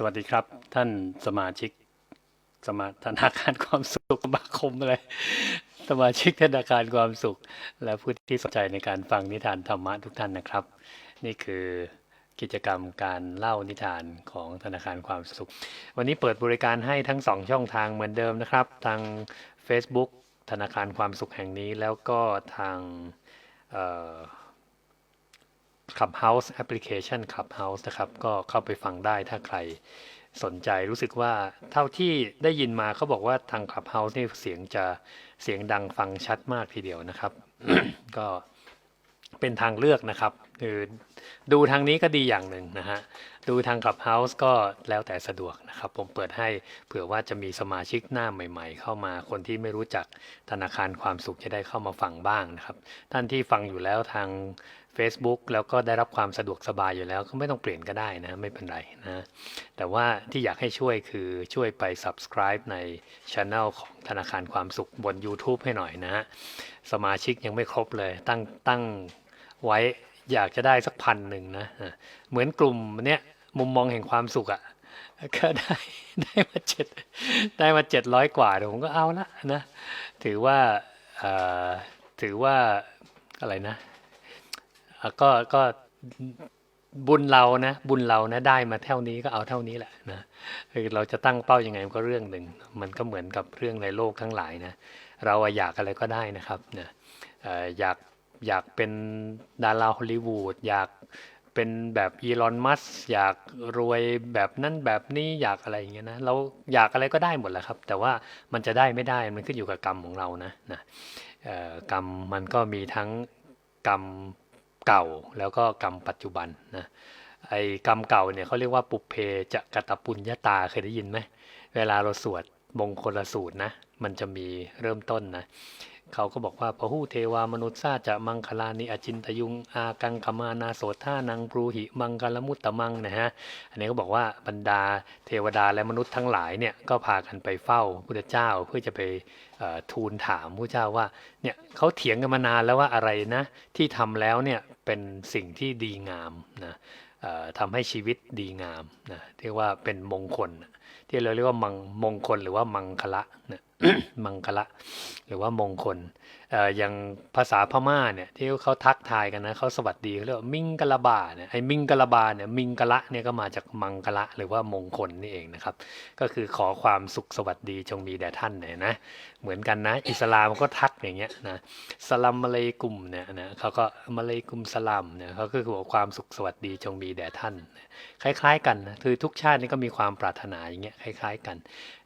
สวัสดีครับ ท่านสมาชิก สมาธนาคารความสุขสมาคมอะไรสมาชิกธนาคารความสุข และผู้ที่สนใจในการฟังนิทานธรรมะทุกท่านนะครับ นี่คือกิจกรรมการเล่านิทานของธนาคารความสุข วันนี้เปิดบริการให้ทั้งสองช่องทางเหมือนเดิมนะครับ ทาง Facebook ธนาคารความสุขแห่งนี้แล้วก็ทาง Clubhouse Application Clubhouse นะครับ ก็เข้าไปฟังได้ถ้าใครสนใจรู้สึกว่าเท่าที่ได้ยินมาเขาบอกว่าทาง Clubhouse นี่เสียงจะเสียงดังฟังชัดมากทีเดียวนะครับ ก็เป็นทางเลือกนะครับ คือดูทางนี้ก็ดีอย่างหนึ่งนะฮะ ดูทาง Clubhouse ก็แล้วแต่สะดวกนะครับ ผมเปิดให้เผื่อว่าจะมีสมาชิกหน้าใหม่ ๆ เข้ามาคนที่ไม่รู้จักธนาคารความสุขจะได้เข้ามาฟังบ้างนะครับ ท่านที่ฟังอยู่แล้วทาง Facebook แล้วก็ได้รับความสะดวกสบายอยู่แล้วก็ไม่ต้องเปลี่ยนก็ได้นะไม่เป็นไรนะแต่ว่าที่อยากให้ช่วยคือช่วยไป subscribe ใน Channel ของธนาคารความสุขบน YouTube ให้หน่อยนะฮะสมาชิกยังไม่ครบเลยตั้งตั้งไว้ อยากจะได้สักพันหนึ่งนะเหมือนกลุ่มเนี้ยมุมมองแห่งความสุขอะ่ะก็ได้ได้มาเจ็ดได้มาเจ็ดร้อยกว่าเดี๋ยวผมก็เอาละนะถือว่าถือว่าอะไรนะก็ก็บุญเรานะบุญเรานะได้มาเท่านี้ก็เอาเท่านี้แหละนะคือเราจะตั้งเป้ายังไงมันก็เรื่องหนึ่งมันก็เหมือนกับเรื่องในโลกทั้งหลายนะเราอยากอะไรก็ได้นะครับนะอยาก อยากเป็นดาราฮอลลีวูดอยากเป็นแบบอีลอนมัสอยากรวยแบบนั้นแบบนี้อยากอะไรอย่างเงี้ยนะเราอยากอะไรก็ได้หมดแหละครับ แต่ว่ามันจะได้ไม่ได้มันขึ้นอยู่กับกรรมของเรานะนะกรรมมันก็มีทั้งกรรมเก่าแล้วก็กรรมปัจจุบันนะไอ้กรรมเก่าเนี่ยเขาเรียกว่าปุเพจะกตปุญญาตาเคยได้ยินไหมเวลาเราสวดมงคลสูตรนะมันจะมีเริ่มต้นนะ เขาก็บอกว่าพหูเทวามนุษย์ซาจะมังคลานิอจินตยุงอากังคมานาโสท่านังปรูหิมังกลมุตตะมังนะฮะอันนี้ก็บอกว่าบรรดาเทวดาและมนุษย์ทั้งหลายเนี่ยก็พากันไปเฝ้าพุทธเจ้าเพื่อจะไปทูลถามพระเจ้าว่าเนี่ยเขาเถียงกันมานานแล้วว่าอะไรนะที่ทำแล้วเนี่ยเป็นสิ่งที่ดีงามนะทำให้ชีวิตดีงามนะเรียกว่าเป็นมงคลที่เราเรียกว่ามังมงคลหรือว่ามังคละนะ มังคละ หรือว่ามงคลอย่างภาษาพม่าเนี่ยที่เขาทักทายกันนะเขาสวัสดีเขาเรียกว่ามิงกะลาบาเนี่ยไอ้มิงกะลาบาเนี่ยมิงกะละเนี่ยก็มาจากมังกะละหรือว่ามงคลนี่เองนะครับ ก็คือขอความสุขสวัสดีจงมีแด่ท่านเนี่ยนะเหมือนกันนะ อิสลามก็ทักอย่างเงี้ยนะสลัมมาเลยกุมเนี่ยนะเขาก็มาเลยกุมสลัมเนี่ยเขาก็คือบอความสุขสวัสดีจงมีแด่ท่าน คล้าย ๆ กันนะคือทุกชาตินี่ก็มีความปรารถนาอย่างเงี้ยคล้าย ๆ กัน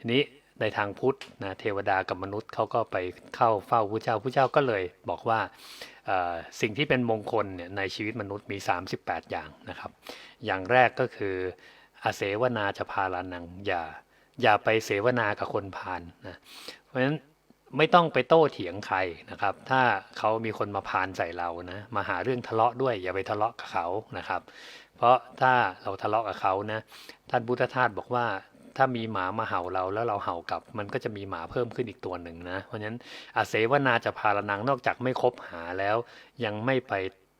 ทีนี้ ในทางพุทธนะเทวดากับมนุษย์เขาก็ไปเข้าเฝ้าพระเจ้าพระเจ้าก็เลยบอกว่าสิ่งที่เป็นมงคลเนี่ยในชีวิตมนุษย์มี 38 อย่างนะครับ อย่างแรกก็คืออาเสวนาจะพาลานังอย่าอย่าไปเสวนากับคนพาลนะเพราะฉะนั้นไม่ต้องไปโต้เถียงใครนะครับ ถ้าเขามีคนมาพานใส่เรานะมาหาเรื่องทะเลาะด้วยอย่าไปทะเลาะกับเขานะครับ เพราะถ้าเราทะเลาะกับเขานะท่านพุทธทาสบอกว่า ถ้ามีหมามาเห่าเราแล้วเราเห่ากลับ มันก็จะมีหมาเพิ่มขึ้นอีกตัวหนึ่งนะ เพราะฉะนั้นอาเสวนาจะพาลนังนอกจากไม่คบหาแล้ว ยังไม่ไป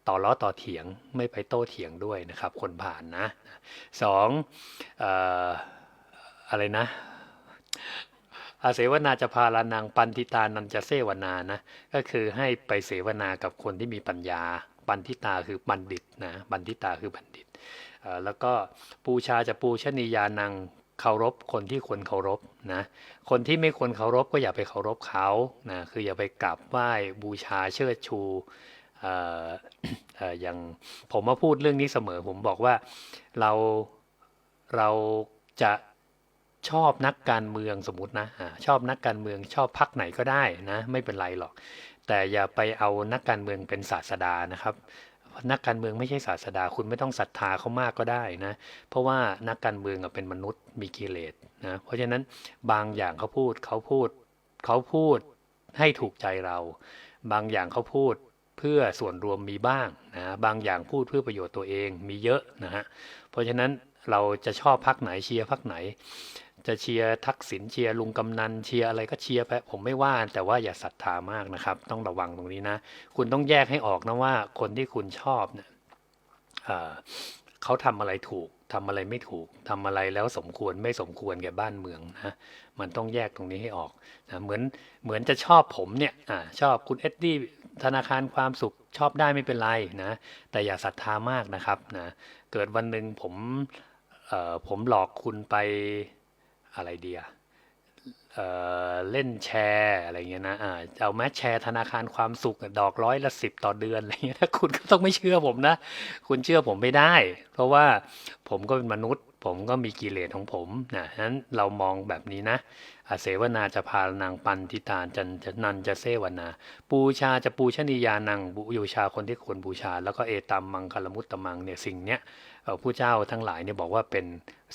ต่อล้อต่อเถียงไม่ไปโต้เถียงด้วยนะครับ คนผ่านนะสองออะไรนะ อาเสวนาจะพาลานังปันทิตานันจะเสวนานะก็คือให้ไปเสวนากับคนที่มีปัญญาปันทิตาคือบัณฑิตนะบัณฑิตาคือบัณฑิตแล้วก็ปูชาจะปูชนียานัง เคารพคนที่ควรเคารพนะ คนที่ไม่ควรเคารพก็อย่าไปเคารพเขานะคืออย่าไปกราบไหว้บูชาเชิดชูอย่างผมมาพูดเรื่องนี้เสมอ ผมบอกว่าเราเราจะชอบนักการเมืองสมมตินะชอบนักการเมืองชอบพักไหนก็ได้นะไม่เป็นไรหรอก แต่อย่าไปเอานักการเมืองเป็นศาสดานะครับ นักการเมืองไม่ใช่ศาสดา คุณไม่ต้องศรัทธาเขามากก็ได้นะ เพราะว่านักการเมืองเป็นมนุษย์มีกิเลสนะ เพราะฉะนั้นบางอย่างเขาพูดเขาพูดเขาพูดให้ถูกใจเรา บางอย่างเขาพูดเพื่อส่วนรวมมีบ้างนะบางอย่างพูดเพื่อประโยชน์ตัวเองมีเยอะนะฮะเพราะฉะนั้นเราจะชอบพักไหนเชียร์พักไหน จะเชียร์ทักษิณเชียร์ลุงกำนันเชียร์อะไรก็เชียร์ไปผมไม่ว่าแต่ว่าอย่าศรัทธามากนะครับ ต้องระวังตรงนี้นะ คุณต้องแยกให้ออกนะว่าคนที่คุณชอบเนี่ยเเขาทำอะไรถูกทำอะไรไม่ถูกทำอะไรแล้วสมควรไม่สมควรแก่บ้านเมืองนะมันต้องแยกตรงนี้ให้ออกนะเหมือนเหมือนจะชอบผมเนี่ยอชอบคุณเอ็ดดี้ธนาคารความสุขชอบได้ไม่เป็นไรนะแต่อย่าศรัทธามากนะครับนะเกิดวันหนึ่งผมผมหลอกคุณไป อะไรเดียเเล่นแชร์อะไรเงี้ยนะอ่าเอาแม้แชร์ธนาคารความสุขดอกร้อยละสิบต่อเดือนอะไรเงี้ยคุณก็ต้องไม่เชื่อผมนะ คุณเชื่อผมไม่ได้ เพราะว่าผมก็เป็นมนุษย์ ผมก็มีกิเลสของผมนะฉะนั้นเรามองแบบนี้นะอาเสวนาจะพานางปันทิตาจันจะนันจะเสวนา ปูชาจะปูชนียานังบูยูชาคนที่ควรบูชา แล้วก็เอตัมมังคลมุตตมังเนี่ยสิ่งเนี้ย ผู้เจ้าทั้งหลายเนี่ยบอกว่าเป็น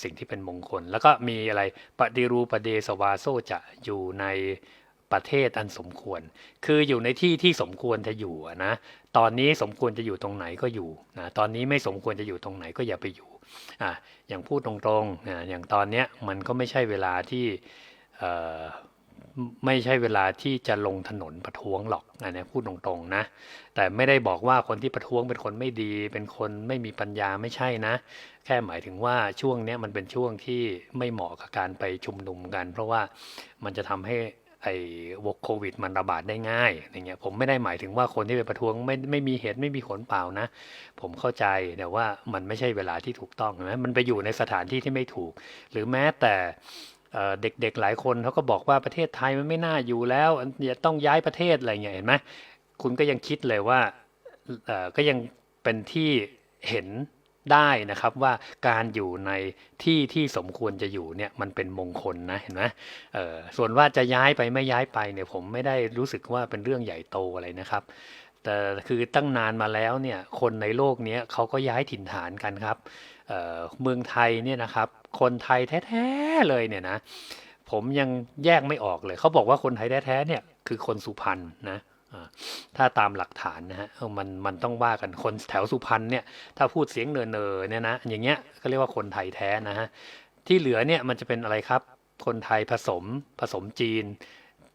สิ่งที่เป็นมงคล แล้วก็มีอะไรปฏิรูปเดสวาโซจะอยู่ในประเทศอันสมควร คืออยู่ในที่ที่สมควรจะอยู่นะ ตอนนี้สมควรจะอยู่ตรงไหนก็อยู่นะ ตอนนี้ไม่สมควรจะอยู่ตรงไหนก็อย่าไปอยู่อะอย่างพูดตรงๆนะอย่างตอนเนี้ยมันก็ไม่ใช่เวลาที่เอ่อ ไม่ใช่เวลาที่จะลงถนนประท้วงหรอกอันเนี้ยพูดตรงๆนะ แต่ไม่ได้บอกว่าคนที่ประท้วงเป็นคนไม่ดี เป็นคนไม่มีปัญญาไม่ใช่นะ แค่หมายถึงว่าช่วงนี้มันเป็นช่วงที่ไม่เหมาะกับการไปชุมนุมกัน เพราะว่ามันจะทำให้ไอ้วกโควิดมันระบาดได้ง่ายอย่างเงี้ยผมไม่ได้หมายถึงว่าคนที่ไปประท้วงไม่ไม่มีเหตุไม่มีผลเปล่านะ ผมเข้าใจแต่ว่ามันไม่ใช่เวลาที่ถูกต้องนะมันไปอยู่ในสถานที่ที่ไม่ถูก หรือแม้แต่ เด็กๆหลายคนเขาก็บอกว่าประเทศไทยมันไม่น่าอยู่แล้วอย่าต้องย้ายประเทศอะไรเงี้ยเห็นไหมคุณก็ยังคิดเลยว่าก็ยังเป็นที่เห็นได้นะครับว่าการอยู่ในที่ที่สมควรจะอยู่เนี่ยมันเป็นมงคลนะเห็นไหมส่วนว่าจะย้ายไปไม่ย้ายไปเนี่ยผมไม่ได้รู้สึกว่าเป็นเรื่องใหญ่โตอะไรนะครับ แต่คือตั้งนานมาแล้วเนี่ยคนในโลกนี้เขาก็ย้ายถิ่นฐานกันครับเเมืองไทยเนี่ยนะครับ คนไทยแท้ๆเลยเนี่ยนะผมยังแยกไม่ออกเลย เขาบอกว่าคนไทยแท้ๆเนี่ยคือคนสุพรรณนะถ้าตามหลักฐานนะฮะมันมันต้องว่ากันคนแถวสุพรรณเนี่ยถ้าพูดเสียงเนอเนอเนี่ยนะอย่างเงี้ยก็เรียกว่าคนไทยแท้นะฮะที่เหลือเนี่ยมันจะเป็นอะไรครับ คนไทยผสมผสมจีน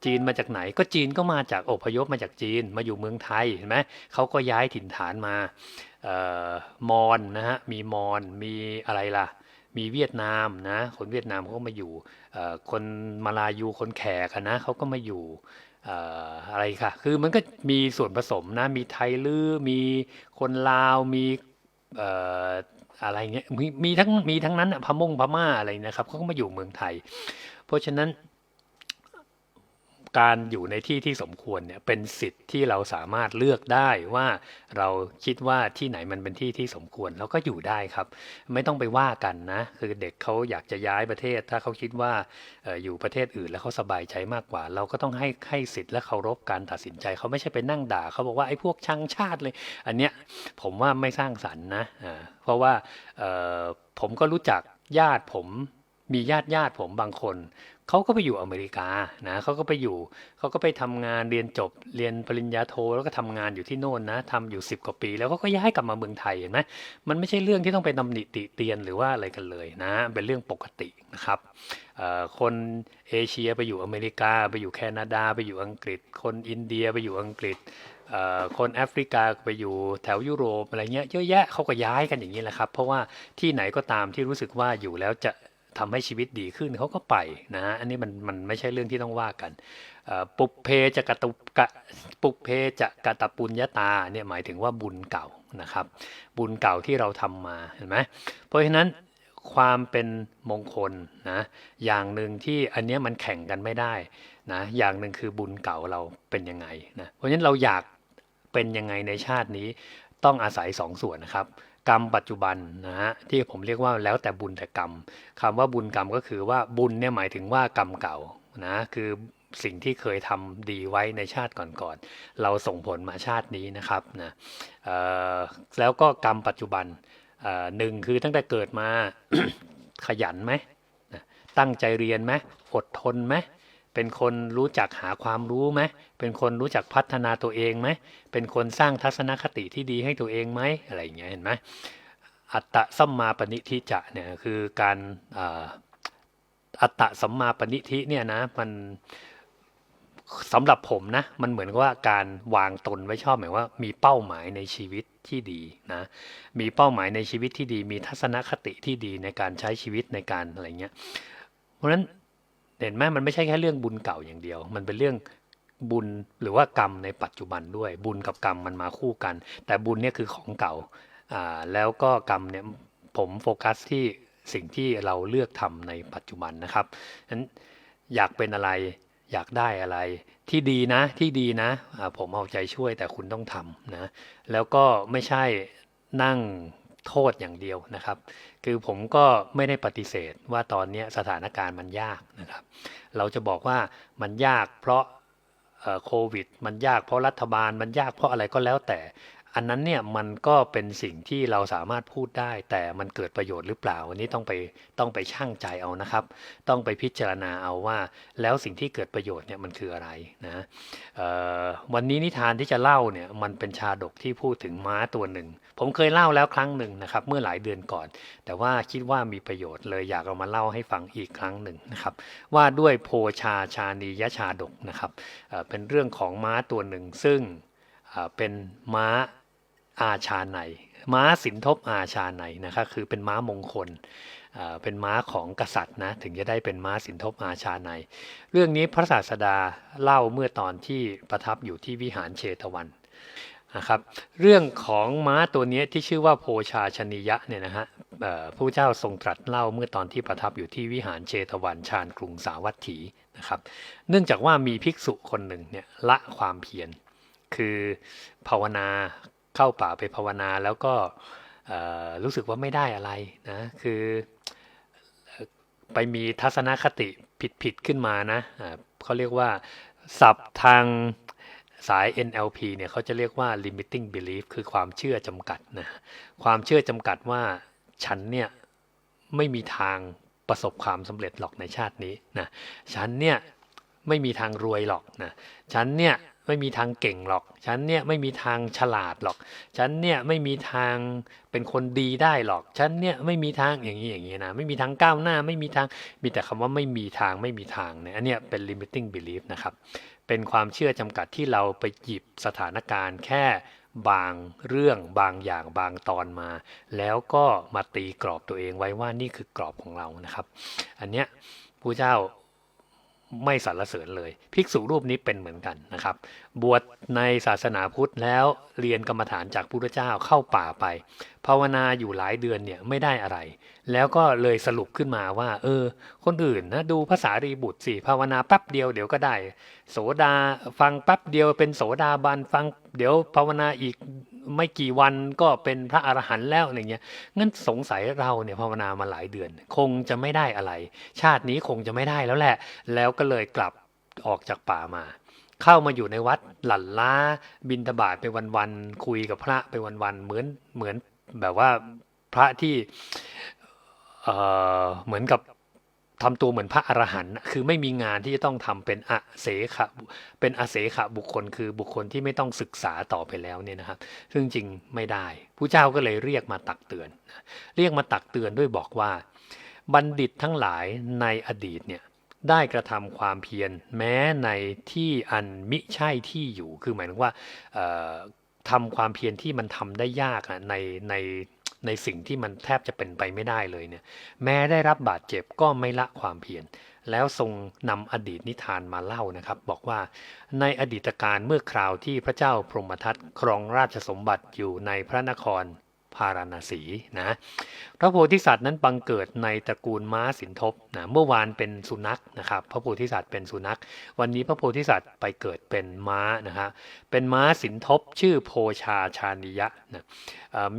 จีนมาจากไหน ก็จีนก็มาจากอพยพมาจากจีนมาอยู่เมืองไทยเห็นไหมเขาก็ย้ายถิ่นฐานมาออมอญนะฮะมีมอญมีอะไรล่ะ มีเวียดนามนะ คนเวียดนามเขาก็มาอยู่ คนมาลายูคนแขกอะนะเขาก็มาอยู่อะไรค่ะ คือมันก็มีส่วนผสมนะ มีไทยลือมีคนลาว มีอะไรเงี้ย มีมีทั้งมีทั้งนั้นอะพม่งพม่าอะไรนะครับเขาก็มาอยู่เมืองไทย เพราะฉะนั้น การอยู่ในที่ที่สมควรเนี่ยเป็นสิทธิ์ที่เราสามารถเลือกได้ว่าเราคิดว่าที่ไหนมันเป็นที่ที่สมควรเราก็อยู่ได้ครับ ไม่ต้องไปว่ากันนะ คือเด็กเขาอยากจะย้ายประเทศ ถ้าเขาคิดว่าอยู่ประเทศอื่นแล้วเขาสบายใจมากกว่า เราก็ต้องให้ให้สิทธิ์และเคารพการตัดสินใจเขาไม่ใช่ไปนั่งด่าเขาบอกว่าไอ้พวกชังชาติเลย อันเนี้ยผมว่าไม่สร้างสรรค์นะเพราะว่าผมก็รู้จักญาติผมมีญาติญาติผมบางคน เขาก็ไปอยู่อเมริกานะเขาก็ไปอยู่เขาก็ไปทำงานเรียนจบเรียนปริญญาโทแล้วก็ทำงานอยู่ที่โน่นนะทำอยู่สิบกว่าปี แล้วเขาก็ย้ายกลับมาเมืองไทยเห็นไหมมันไม่ใช่เรื่องที่ต้องไปตำหนิติเตียนหรือว่าอะไรกันเลยนะ เป็นเรื่องปกตินะครับคนเอเชียไปอยู่อเมริกา ไปอยู่แคนาดา ไปอยู่อังกฤษ คนอินเดียไปอยู่อังกฤษคนแอฟริกาไปอยู่แถวยุโรปอะไรเงี้ยเยอะแยะเขาก็ย้ายกันอย่างนี้แหละครับ เพราะว่าที่ไหนก็ตามที่รู้สึกว่าอยู่แล้วจะ ทำให้ชีวิตดีขึ้นเขาก็ไปนะฮะอันนี้มันมันไม่ใช่เรื่องที่ต้องว่ากันปุเพจะกะตุกะปุเพจะกะตะปุญญาตาเนี่ยหมายถึงว่าบุญเก่านะครับ บุญเก่าที่เราทำมาเห็นไหมเพราะฉะนั้นความเป็นมงคลนะอย่างหนึ่งที่อันนี้มันแข่งกันไม่ได้นะอย่างหนึ่งคือบุญเก่าเราเป็นยังไงนะเพราะฉะนั้นเราอยากเป็นยังไงในชาตินี้ต้องอาศัยสองส่วนนะครับ กรรมปัจจุบันนะฮะที่ผมเรียกว่าแล้วแต่บุญแต่กรรมคำว่าบุญกรรมก็คือว่าบุญเนี่ยหมายถึงว่ากรรมเก่านะคือสิ่งที่เคยทำดีไว้ในชาติก่อนๆเราส่งผลมาชาตินี้นะครับนะแล้วก็กรรมปัจจุบันหนึ่งคือตั้งแต่เกิดมาขยันไหมตั้งใจเรียนไหมอดทนไหม เป็นคนรู้จักหาความรู้ไหม เป็นคนรู้จักพัฒนาตัวเองไหม เป็นคนสร้างทัศนคติที่ดีให้ตัวเองไหมอะไรอย่างเงี้ยเห็นไหมอัตตะสัมมาปณิทิจะเนี่ยคือการอัตตะสัมมาปณิทิเนี่ยนะมันสำหรับผมนะมันเหมือนกับว่าการวางตนไว้ชอบหมายว่า มีเป้าหมายในชีวิตที่ดีนะมีเป้าหมายในชีวิตที่ดี มีทัศนคติที่ดีในการใช้ชีวิตในการอะไรเงี้ยเพราะฉะนั้น เห็นไหมมันไม่ใช่แค่เรื่องบุญเก่าอย่างเดียว มันเป็นเรื่องบุญหรือว่ากรรมในปัจจุบันด้วย บุญกับกรรมมันมาคู่กัน แต่บุญเนี่ยคือของเก่าอ่าแล้วก็กรรมเนี่ยผมโฟกัสที่สิ่งที่เราเลือกทำในปัจจุบันนะครับนั้นอยากเป็นอะไรอยากได้อะไรที่ดีนะที่ดีนะผมเอาใจช่วยแต่คุณต้องทำนะแล้วก็ไม่ใช่นั่ง โทษอย่างเดียวนะครับ คือผมก็ไม่ได้ปฏิเสธว่าตอนนี้สถานการณ์มันยากนะครับ เราจะบอกว่ามันยากเพราะโควิด มันยากเพราะรัฐบาลมันยากเพราะอะไรก็แล้วแต่ อันนั้นเนี่ยมันก็เป็นสิ่งที่เราสามารถพูดได้ แต่มันเกิดประโยชน์หรือเปล่าวันนี้ต้องไปต้องไปชั่งใจเอานะครับ ต้องไปพิจารณาเอาว่า แล้วสิ่งที่เกิดประโยชน์เนี่ยมันคืออะไรนะวันนี้นิทานที่จะเล่าเนี่ยมันเป็นชาดกที่พูดถึงม้าตัวหนึ่ง ผมเคยเล่าแล้วครั้งหนึ่งนะครับ เมื่อหลายเดือนก่อน แต่ว่าคิดว่ามีประโยชน์เลยอยากเอามาเล่าให้ฟังอีกครั้งหนึ่งนะครับ ว่าด้วยโพชาชานียชาดกนะครับเเป็นเรื่องของม้าตัวหนึ่งซึ่งเป็นม้า อาชาในม้าสินทบอาชาในนะครับคือเป็นม้ามงคลเป็นม้าของกษัตริย์นะถึงจะได้เป็นม้าสินทบอาชาใน เรื่องนี้พระศาสดาเล่าเมื่อตอนที่ประทับอยู่ที่วิหารเชตวันนะครับเรื่องของม้าตัวนี้ที่ชื่อว่าโพชาชนิยะเนี่ยนะฮะเอ่อพระเจ้าทรงตรัสเล่าเมื่อตอนที่ประทับอยู่ที่วิหารเชตวันชาญกรุงสาวัตถีนะครับเนื่องจากว่ามีภิกษุคนหนึ่งเนี่ยละความเพียรคือภาวนา เข้าป่าไปภาวนาแล้วก็รู้สึกว่าไม่ได้อะไรนะคือไปมีทัศนคติผิดๆขึ้นมานะเขาเรียกว่าศัพท์ทางสาย NLP เนี่ยเขาจะเรียกว่า limiting belief คือความเชื่อจำกัดนะความเชื่อจำกัดว่าฉันเนี่ยไม่มีทางประสบความสำเร็จหรอกในชาตินี้นะฉันเนี่ยไม่มีทางรวยหรอกนะฉันเนี่ย ไม่มีทางเก่งหรอก ฉันเนี่ยไม่มีทางฉลาดหรอก ฉันเนี่ยไม่มีทางเป็นคนดีได้หรอก ฉันเนี่ยไม่มีทางอย่างนี้อย่างนี้นะ ไม่มีทางก้าวหน้า ไม่มีทาง มีแต่คำว่าไม่มีทางไม่มีทางเนี่ย อันเนี้ยเป็น limiting belief นะครับ เป็นความเชื่อจำกัดที่เราไปหยิบสถานการณ์แค่บางเรื่องบางอย่างบางตอนมา แล้วก็มาตีกรอบตัวเองไว้ว่านี่คือกรอบของเรานะครับ อันเนี้ยพระเจ้า ไม่สรรเสริญเลย ภิกษุรูปนี้เป็นเหมือนกันนะครับ บวชในศาสนาพุทธแล้วเรียนกรรมฐานจากพระพุทธเจ้าเข้าป่าไป ภาวนาอยู่หลายเดือนเนี่ยไม่ได้อะไร แล้วก็เลยสรุปขึ้นมาว่า เออ คนอื่นนะดูภาษารีบุตรสิภาวนาแป๊บเดียวเดี๋ยวก็ได้ โสดาฟังแป๊บเดียวเป็นโสดาบันฟัง เดี๋ยวภาวนาอีก ไม่กี่วันก็เป็นพระอรหันต์แล้วอะไรเงี้ยงั้นสงสัยเราเนี่ยภาวนามาหลายเดือน คงจะไม่ได้อะไร ชาตินี้คงจะไม่ได้แล้วแหละ แล้วก็เลยกลับออกจากป่ามา เข้ามาอยู่ในวัดหลั่นล้าบินทบาทไปวันๆคุยกับพระไปวันๆเหมือนเหมือนแบบว่าพระที่เอ่อเหมือนกับ ทำตัวเหมือนพระอรหันต์คือไม่มีงานที่จะต้องทำเป็นอเสขะเป็นอเสขะบุคคลคือบุคคลที่ไม่ต้องศึกษาต่อไปแล้วเนี่ยนะครับ ซึ่งจริงไม่ได้ผู้เจ้าก็เลยเรียกมาตักเตือน เรียกมาตักเตือนด้วยบอกว่า บัณฑิตทั้งหลายในอดีตเนี่ยได้กระทำความเพียรแม้ในที่อันมิใช่ที่อยู่คือหมายถึงว่าเอ่อทำความเพียรที่มันทำได้ยากอะในใน ในสิ่งที่มันแทบจะเป็นไปไม่ได้เลยเนี่ย แม้ได้รับบาดเจ็บก็ไม่ละความเพียรแล้วทรงนำอดีตนิทานมาเล่านะครับ บอกว่าในอดีตการเมื่อคราวที่พระเจ้าพรหมทัตครองราชสมบัติอยู่ในพระนคร พาราณสีนะพระโพธิสัตว์นั้นบังเกิดในตระกูลม้าสินทบนะเมื่อวานเป็นสุนัขนะครับพระโพธิสัตว์เป็นสุนัข วันนี้พระโพธิสัตว์ไปเกิดเป็นม้านะฮะเป็นม้าสินทบชื่อโพชาชานิยะนะ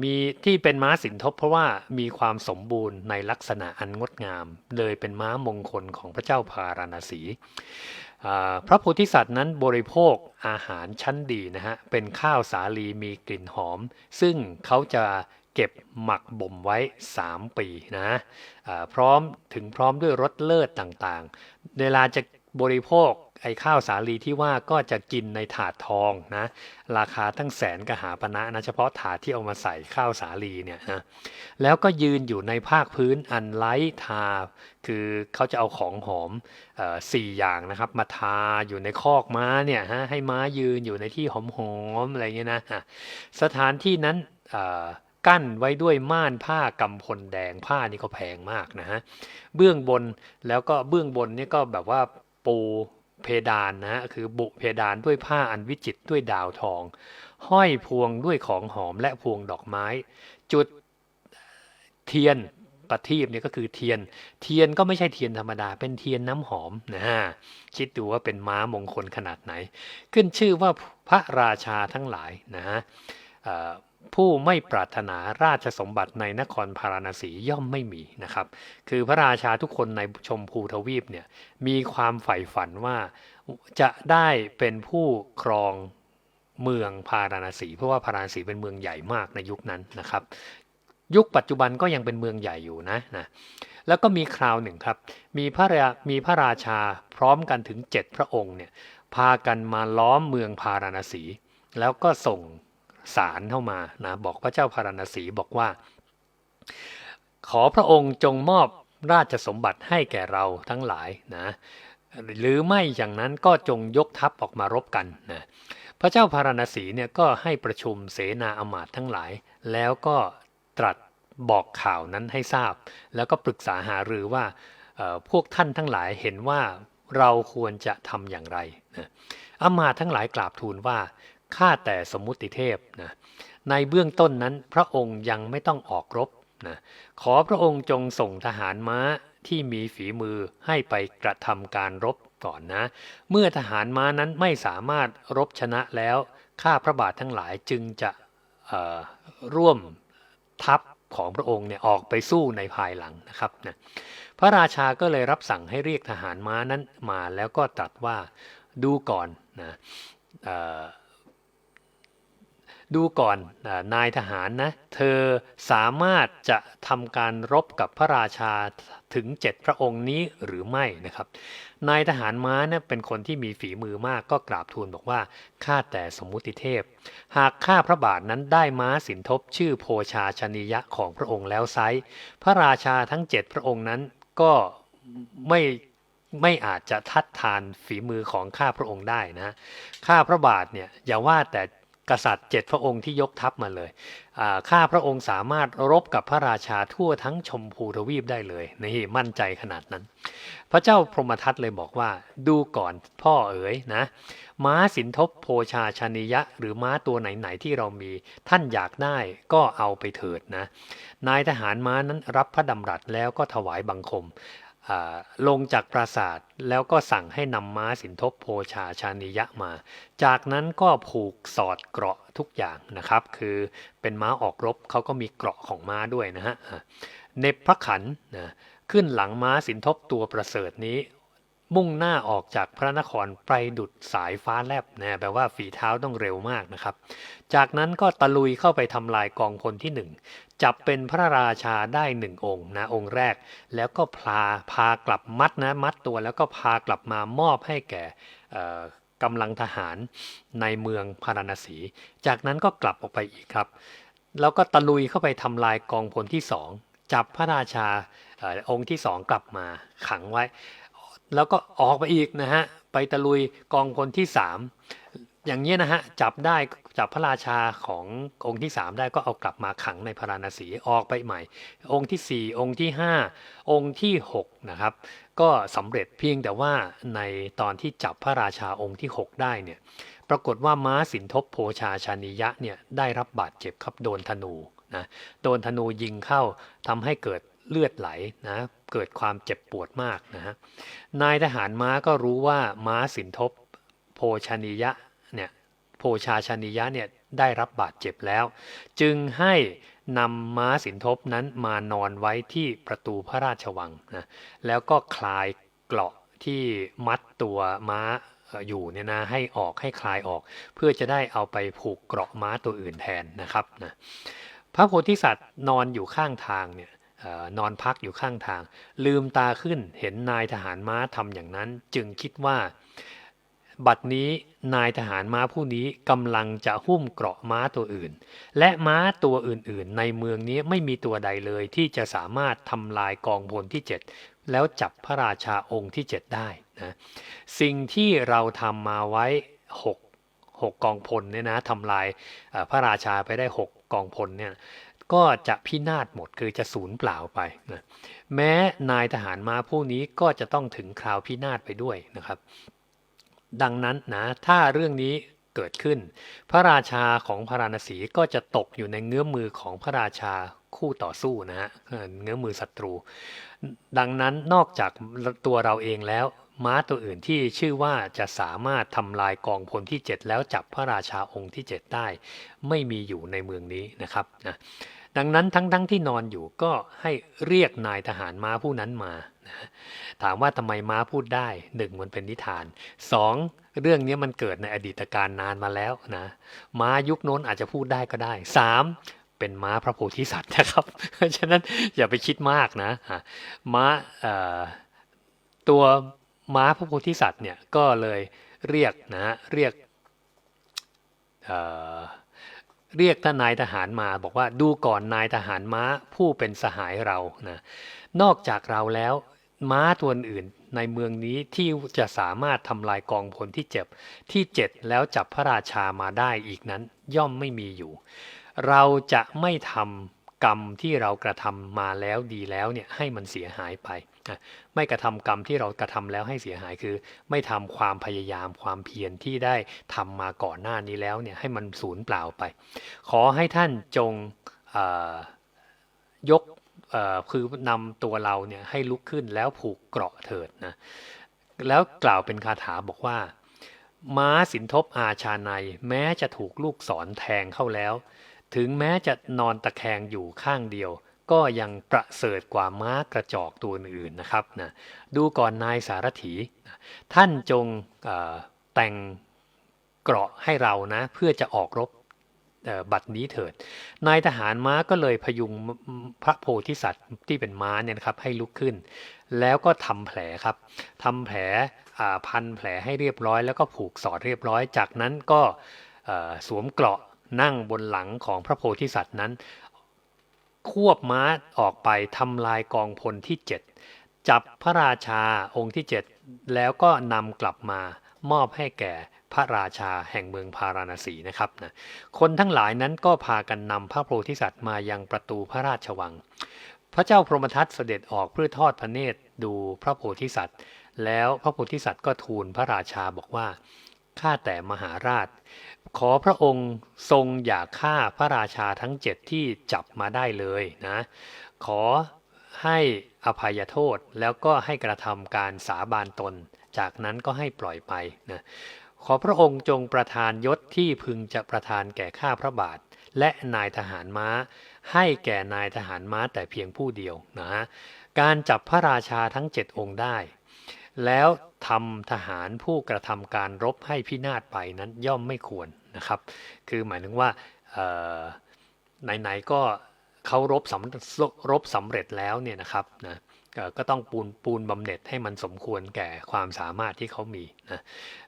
มีที่เป็นม้าสินทบเพราะว่ามีความสมบูรณ์ในลักษณะอันงดงาม เลยเป็นม้ามงคลของพระเจ้าพาราณสีอ่า พระโพธิสัตว์นั้นบริโภคอาหารชั้นดีนะฮะ เป็นข้าวสาลีมีกลิ่นหอม ซึ่งเขาจะเก็บหมักบ่มไว้ 3 ปีนะะพร้อมถึงพร้อมด้วยรสเลิศต่างๆ เวลาจะบริโภค ไอ้ข้าวสาลีที่ว่าก็จะกินในถาดทองนะราคาตั้งแสนกหาปณะนะเฉพาะถาดที่เอามาใส่ข้าวสาลีเนี่ยนะแล้วก็ยืนอยู่ในภาคพื้นอันไร้ทา คือเขาจะเอาของหอมสี่อย่างนะครับ มาทาอยู่ในคอกม้าเนี่ยฮะให้ม้ายืนอยู่ในที่หอมๆอะไรเงี้ยนะสถานที่นั้นกั้นไว้ด้วยม่านผ้ากำพลแดงผ้านี่ก็แพงมากนะฮะเบื้องบนแล้วก็เบื้องบนนี่ก็แบบว่าปู เพดานนะคือบุเพดานด้วยผ้าอันวิจิตด้วยดาวทอง ห้อยพวงด้วยของหอมและพวงดอกไม้ จุดเทียนประทีปเนี่ยก็คือเทียน เทียนก็ไม่ใช่เทียนธรรมดา เป็นเทียนน้ำหอมนะฮะคิดดูว่าเป็นม้ามงคลขนาดไหน ขึ้นชื่อว่าพระราชาทั้งหลายนะฮะ ผู้ไม่ปรารถนาราชสมบัติในนครพาราณสีย่อมไม่มีนะครับ คือพระราชาทุกคนในชมพูทวีปเนี่ยมีความใฝ่ฝันว่าจะได้เป็นผู้ครองเมืองพาราณสี เพราะว่าพาราณสีเป็นเมืองใหญ่มากในยุคนั้นนะครับ ยุคปัจจุบันก็ยังเป็นเมืองใหญ่อยู่นะนะแล้วก็มีคราวหนึ่งครับ มีพระรามีพระราชาพร้อมกันถึงเจ็ดพระองค์เนี่ยพากันมาล้อมเมืองพาราณสี แล้วก็ส่ง สารเข้ามานะบอกพระเจ้าพาราณสีบอกว่า ขอพระองค์จงมอบราชสมบัติให้แก่เราทั้งหลายนะหรือไม่อย่างนั้นก็จงยกทัพออกมารบกันนะพระเจ้าพาราณสีเนี่ยก็ให้ประชุมเสนาอมาตย์ทั้งหลาย แล้วก็ตรัสบอกข่าวนั้นให้ทราบ แล้วก็ปรึกษาหารือว่าพวกท่านทั้งหลายเห็นว่าเราควรจะทำอย่างไรนะอำมาตย์ทั้งหลายกราบทูลว่า ข้าแต่สมมุติเทพนะในเบื้องต้นนั้นพระองค์ยังไม่ต้องออกรบนะขอพระองค์จงส่งทหารม้าที่มีฝีมือให้ไปกระทำการรบก่อนนะ เมื่อทหารม้านั้นไม่สามารถรบชนะแล้ว ข้าพระบาททั้งหลายจึงจะร่วมทัพของพระองค์เนี่ยออกไปสู้ในภายหลังนะครับนะพระราชาก็เลยรับสั่งให้เรียกทหารม้านั้นมาแล้วก็ตรัสว่าดูก่อนนะ ดูก่อนนายทหารนะ เธอสามารถจะทำการรบกับพระราชาถึงเจ็ดพระองค์นี้หรือไม่นะครับ นายทหารม้าเนี่ยเป็นคนที่มีฝีมือมากก็กราบทูลบอกว่าข้าแต่สมมุติเทพ หากข้าพระบาทนั้นได้ม้าสินทบชื่อโพชาชนียะของพระองค์แล้วไซพระราชาทั้งเจ็ดพระองค์นั้นก็ไม่ไม่อาจจะทัดทานฝีมือของข้าพระองค์ได้นะ ข้าพระบาทเนี่ยอย่าว่าแต่ กษัตริย์เจ็ดพระองค์ที่ยกทัพมาเลยข้าพระองค์สามารถรบกับพระราชาทั่วทั้งชมพูทวีปได้เลยนี่มั่นใจขนาดนั้น พระเจ้าพรหมทัตเลยบอกว่า ดูก่อนพ่อเอ๋ยนะ ม้าสินทบโพชาชานิยะ หรือม้าตัวไหนๆที่เรามี ท่านอยากได้ก็เอาไปเถิดนะ นายทหารม้านั้นรับพระดำรัสแล้วก็ถวายบังคม ลงจากปราสาทแล้วก็สั่งให้นำม้าสินทบโพชาชานิยะมา จากนั้นก็ผูกสอดเกราะทุกอย่างนะครับ คือเป็นม้าออกรบเขาก็มีเกราะของม้าด้วยนะฮะเนบพระขันนะขึ้นหลังม้าสินทบตัวประเสริฐนี้ มุ่งหน้าออกจากพระนครไปดุดสายฟ้าแลบนะแปลว่าฝีเท้าต้องเร็วมากนะครับ จากนั้นก็ตะลุยเข้าไปทำลายกองพลที่หนึ่งจับเป็นพระราชาได้หนึ่งองค์นะองค์แรก แล้วก็พาพากลับมัดนะมัดตัวแล้วก็พากลับมามอบให้แก่กำลังทหารในเมืองพาราณสี จากนั้นก็กลับออกไปอีกครับ แล้วก็ตะลุยเข้าไปทำลายกองพลที่สองจับพระราชาอ่อองค์ที่สองกลับมาขังไว้ แล้วก็ออกไปอีกนะฮะไปตะลุยกองพลที่สามอย่างนี้ยนะฮะจับได้จับพระราชาขององค์ที่สามได้ก็เอากลับมาขังในพาราณสีออกไปใหม่ องค์ที่สี่องค์ที่ห้าองค์ที่หกนะครับก็สำเร็จเพียงแต่ว่าในตอนที่จับพระราชาองค์ที่ 6 ได้เนี่ยปรากฏว่าม้าสินทบโพชาชานิยะเนี่ยได้รับบาดเจ็บครับโดนธนูนะโดนธนูยิงเข้าทำให้เกิด เลือดไหลนะเกิดความเจ็บปวดมากนะฮะนายทหารม้าก็รู้ว่าม้าสินทบโพชานิยะเนี่ยโพชาชานิยะเนี่ยได้รับบาดเจ็บแล้ว จึงให้นำม้าสินทบนั้นมานอนไว้ที่ประตูพระราชวังนะแล้วก็คลายเกราะที่มัดตัวม้าอยู่เนี่ยนะให้ออกให้คลายออก เพื่อจะได้เอาไปผูกเกราะม้าตัวอื่นแทนนะครับนะพระโพธิสัตว์นอนอยู่ข้างทางเนี่ย นอนพักอยู่ข้างทาง ลืมตาขึ้นเห็นนายทหารม้าทำอย่างนั้น จึงคิดว่า บัดนี้นายทหารม้าผู้นี้กำลังจะหุ้มเกราะม้าตัวอื่น และม้าตัวอื่นๆ ในเมืองนี้ไม่มีตัวใดเลยที่จะสามารถทำลายกองพลที่ 7 แล้วจับพระราชาองค์ที่ 7 ได้นะสิ่งที่เราทำมาไว้ 6 6 กองพลเนี่ยนะทำลายพระราชาไปได้ 6 กองพลเนี่ย ก็จะพินาศหมดคือจะสูญเปล่าไปนะแม้นายทหารมาผู้นี้ก็จะต้องถึงคราวพินาศไปด้วยนะครับ ดังนั้นนะถ้าเรื่องนี้เกิดขึ้น พระราชาของพระราณสีก็จะตกอยู่ในเงื้อมมือของพระราชาคู่ต่อสู้นะฮะเอ่อเงื้อมมือศัตรู ดังนั้นนอกจากตัวเราเองแล้ว ม้าตัวอื่นที่ชื่อว่าจะสามารถทำลายกองพลที่ 7 แล้วจับพระราชาองค์ที่ 7 ได้ ไม่มีอยู่ในเมืองนี้นะครับนะดังนั้นทั้งๆทที่นอนอยู่ก็ให้เรียกนายทหารม้าผู้นั้นมานะถามว่าทำไมม้าพูดได้หนึ่งมันเป็นนิทานสองเรื่องนี้มันเกิดในอดีตการนานมาแล้วนะม้ายุคโน้นอาจจะพูดได้ก็ได้สามเป็นม้าพระโพธิสัตว์นะครับ ฉะนั้นอย่าไปคิดมากนะ ม้าตัว ม้าพระโพธิสัตว์เนี่ยก็เลยเรียกนะเรียกเเรียกท่านนายทหารมาบอกว่าดูก่อนนายทหารม้าผู้เป็นสหายเรานะนอกจากเราแล้วม้าตัวอื่นในเมืองนี้ที่จะสามารถทำลายกองพลที่เจ็บที่เจ็ดแล้วจับพระราชามาได้อีกนั้นย่อมไม่มีอยู่ เราจะไม่ทำกรรมที่เรากระทำมาแล้วดีแล้วเนี่ยให้มันเสียหายไป ไม่กระทำกรรมที่เรากระทำแล้วให้เสียหายคือ ไม่ทำความพยายามความเพียรที่ได้ทำมาก่อนหน้านี้แล้วเนี่ยให้มันสูญเปล่าไป ขอให้ท่านจงยกคือนำตัวเราเนี่ยให้ลุกขึ้นแล้วผูกเกราะเถิดนะแล้วกล่าวเป็นคาถาบอกว่า ม้าสินทบอาชาในแม้จะถูกลูกศรแทงเข้าแล้ว ถึงแม้จะนอนตะแคงอยู่ข้างเดียว ก็ยังประเสริฐกว่าม้ากระจอกตัวอื่นนะครับนะดูก่อนนายสารถีท่านจงแต่งเกราะให้เรานะเพื่อจะออกรบบัดนี้เถิด นายทหารม้าก็เลยพยุงพระโพธิสัตว์ที่เป็นม้าเนี่ยนะครับให้ลุกขึ้น แล้วก็ทำแผลครับทำแผลพันแผลให้เรียบร้อย แล้วก็ผูกสอดเรียบร้อย จากนั้นก็สวมเกราะนั่งบนหลังของพระโพธิสัตว์นั้น ควบม้าออกไปทำลายกองพลที่ 7 จับพระราชาองค์ที่ 7 แล้วก็นำกลับมามอบให้แก่พระราชาแห่งเมืองพาราณสีนะครับนะคนทั้งหลายนั้นก็พากันนำพระโพธิสัตว์มายังประตูพระราชวัง พระเจ้าพรหมทัตเสด็จออกเพื่อทอดพระเนตรดูพระโพธิสัตว์ แล้วพระโพธิสัตว์ก็ทูลพระราชาบอกว่าข้าแต่มหาราช ขอพระองค์ทรงอย่าฆ่าพระราชาทั้งเจ็ดที่จับมาได้เลยนะขอให้อภัยโทษแล้วก็ให้กระทำการสาบานตน จากนั้นก็ให้ปล่อยไปนะขอพระองค์จงประทานยศที่พึงจะประทานแก่ข้าพระบาท และนายทหารม้า ให้แก่นายทหารม้าแต่เพียงผู้เดียวนะฮะการจับพระราชาทั้งเจ็ดองค์ได้ แล้วทำทหารผู้กระทำการรบให้พินาศไปนั้นย่อมไม่ควรนะครับ คือหมายถึงว่าไหนๆก็เขารบสำรบสำเร็จแล้วเนี่ยนะครับนะ ก็ต้องปูนปูนบำเหน็จให้มันสมควรแก่ความสามารถที่เขามีนะ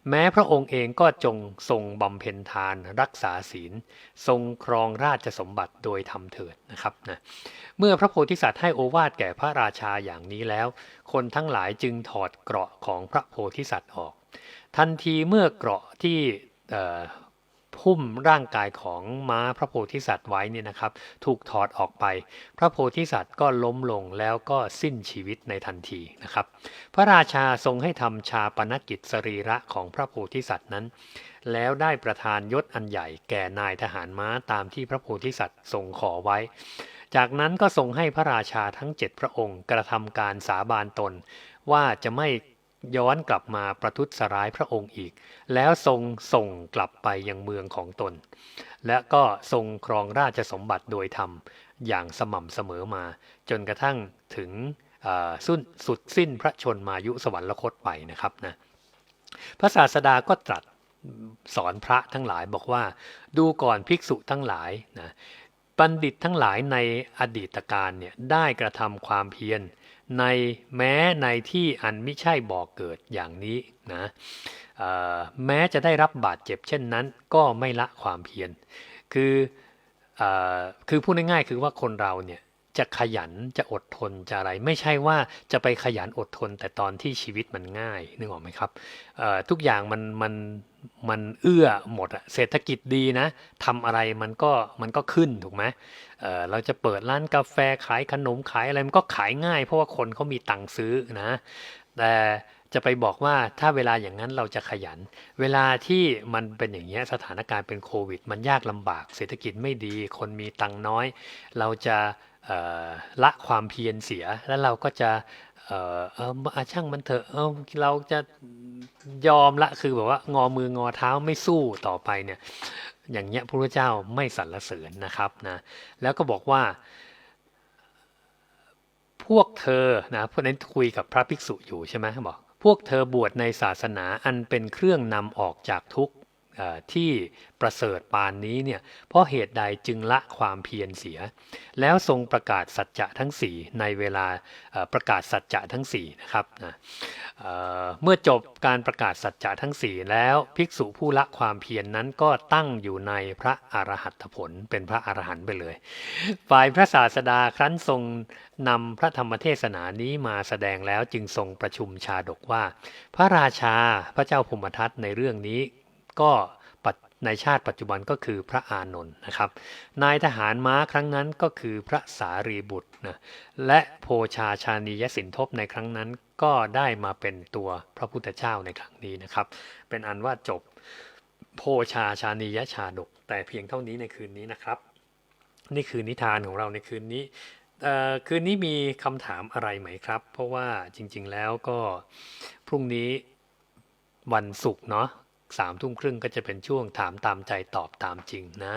แม้พระองค์เองก็จงทรงบำเพ็ญทานรักษาศีล ทรงครองราชสมบัติโดยทำเถิดนะครับนะเมื่อพระโพธิสัตว์ให้โอวาทแก่พระราชาอย่างนี้แล้ว คนทั้งหลายจึงถอดเกราะของพระโพธิสัตว์ออก ทันทีเมื่อเกราะที่ พุ่มร่างกายของม้าพระโพธิสัตว์ไว้เนี่ยนะครับ ถูกถอดออกไป พระโพธิสัตว์ก็ล้มลงแล้วก็สิ้นชีวิตในทันทีนะครับ พระราชาทรงให้ทำชาปนกิจสรีระของพระโพธิสัตว์นั้น แล้วได้ประทานยศอันใหญ่แก่นายทหารม้าตามที่พระโพธิสัตว์ทรงขอไว้ จากนั้นก็ทรงให้พระราชาทั้งเจ็ดพระองค์กระทำการสาบานตนว่าจะไม่ ย้อนกลับมาประทุษร้ายพระองค์อีก แล้วทรงส่งกลับไปยังเมืองของตน และก็ทรงครองราชสมบัติโดยธรรมอย่างสม่ำเสมอมา จนกระทั่งถึงสุดสุดสิ้นพระชนมายุสวรรคตไปนะครับนะพระศาสดาก็ตรัสสอนพระทั้งหลายบอกว่า ดูก่อนภิกษุทั้งหลายนะบัณฑิตทั้งหลายในอดีตการเนี่ยได้กระทำความเพียร ในแม้ในที่อันไม่ใช่บ่อเกิดอย่างนี้นะแม้จะได้รับบาดเจ็บเช่นนั้น ก็ไม่ละความเพียรคืออคือพูดง่ายๆคือว่าคนเราเนี่ย จะขยันจะอดทนจะอะไร ไม่ใช่ว่าจะไปขยันอดทน แต่ตอนที่ชีวิตมันง่ายนึกออกไหมครับทุกอย่างมันมันมันเอื้อหมดอะเศรษฐกิจดีนะทำอะไรมันก็มันก็ขึ้นถูกไหมเเราจะเปิดร้านกาแฟขายขนมขายอะไรมันก็ขายง่าย เพราะว่าคนเขามีตังค์ซื้อนะแต่จะไปบอกว่าถ้าเวลาอย่างนั้นเราจะขยัน เวลาที่มันเป็นอย่างเงี้ยสถานการณ์เป็นโควิด มันยากลำบากเศรษฐกิจไม่ดี คนมีตังค์น้อย เราจะ ละความเพียรเสียแล้วเราก็จะเออเออช่างมันเถอะเออเราจะยอมละคือแบบว่างอมืองอเท้าไม่สู้ต่อไปเนี่ยอย่างเงี้ยพระพุทธเจ้าไม่สรรเสริญนะครับนะแล้วก็บอกว่า พวกเธอนะพวกนั้นคุยกับพระภิกษุอยู่ใช่ไหมบอกพวกเธอบวชในศาสนาอันเป็นเครื่องนำออกจากทุกข์ ที่ประเสริฐปานนี้เนี่ยเพราะเหตุใดจึงละความเพียรเสีย แล้วทรงประกาศสัจจะทั้ง 4 ในเวลาประกาศสัจจะทั้ง4นะครับนะเเมื่อจบการประกาศสัจจะทั้ง 4 แล้วภิกษุผู้ละความเพียรนนั้นก็ตั้งอยู่ในพระอรหัตผลเป็นพระอรหันต์ไปเลย ฝ่ายพระศาสดาครั้นทรงนำพระธรรมเทศนานี้มาแสดงแล้วจึงทรงประชุมชาดกว่า พระราชาพระเจ้าพมทัตในเรื่องนี้ ก็ในชาติปัจจุบันก็คือพระอานนท์นะครับ นายทหารม้าครั้งนั้นก็คือพระสารีบุตรนะ และโพชาชานียสินทบในครั้งนั้นก็ได้มาเป็นตัวพระพุทธเจ้าในครั้งนี้นะครับ เป็นอันว่าจบโพชาชานียชาดก แต่เพียงเท่านี้ในคืนนี้นะครับ นี่คือนิทานของเราในคืนนี้คืนนี้มีคำถามอะไรไหมครับ เพราะว่าจริง ๆแล้วก็พรุ่งนี้วันศุกร์เนาะ สามทุ่มครึ่งก็จะเป็นช่วงถามตามใจตอบตามจริงนะ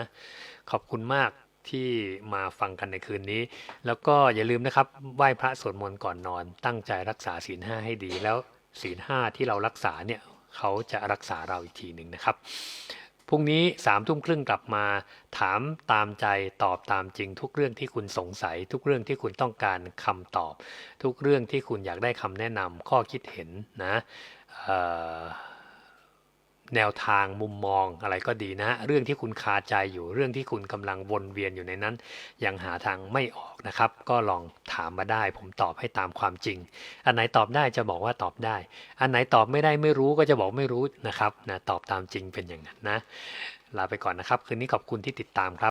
ขอบคุณมากที่มาฟังกันในคืนนี้ แล้วก็อย่าลืมนะครับไหว้พระสวดมนต์ก่อนนอน ตั้งใจรักษาศีลห้าให้ดี แล้วศีลห้าที่เรารักษาเนี่ยเขาจะรักษาเราอีกทีหนึ่งนะครับพรุ่งนี้สามทุ่มครึ่งกลับมา ถามตามใจตอบตามจริง ทุกเรื่องที่คุณสงสัย ทุกเรื่องที่คุณต้องการคำตอบ ทุกเรื่องที่คุณอยากได้คำแนะนำข้อคิดเห็นนะเอ่อ แนวทางมุมมองอะไรก็ดีนะ เรื่องที่คุณคาใจอยู่เรื่องที่คุณกำลังวนเวียนอยู่ในนั้น ยังหาทางไม่ออกนะครับ ก็ลองถามมาได้ ผมตอบให้ตามความจริง อันไหนตอบได้จะบอกว่าตอบได้ อันไหนตอบไม่ได้ไม่รู้ก็จะบอกไม่รู้นะครับนะตอบตามจริงเป็นอย่างนั้นนะลาไปก่อนนะครับ คืนนี้ขอบคุณที่ติดตามครับ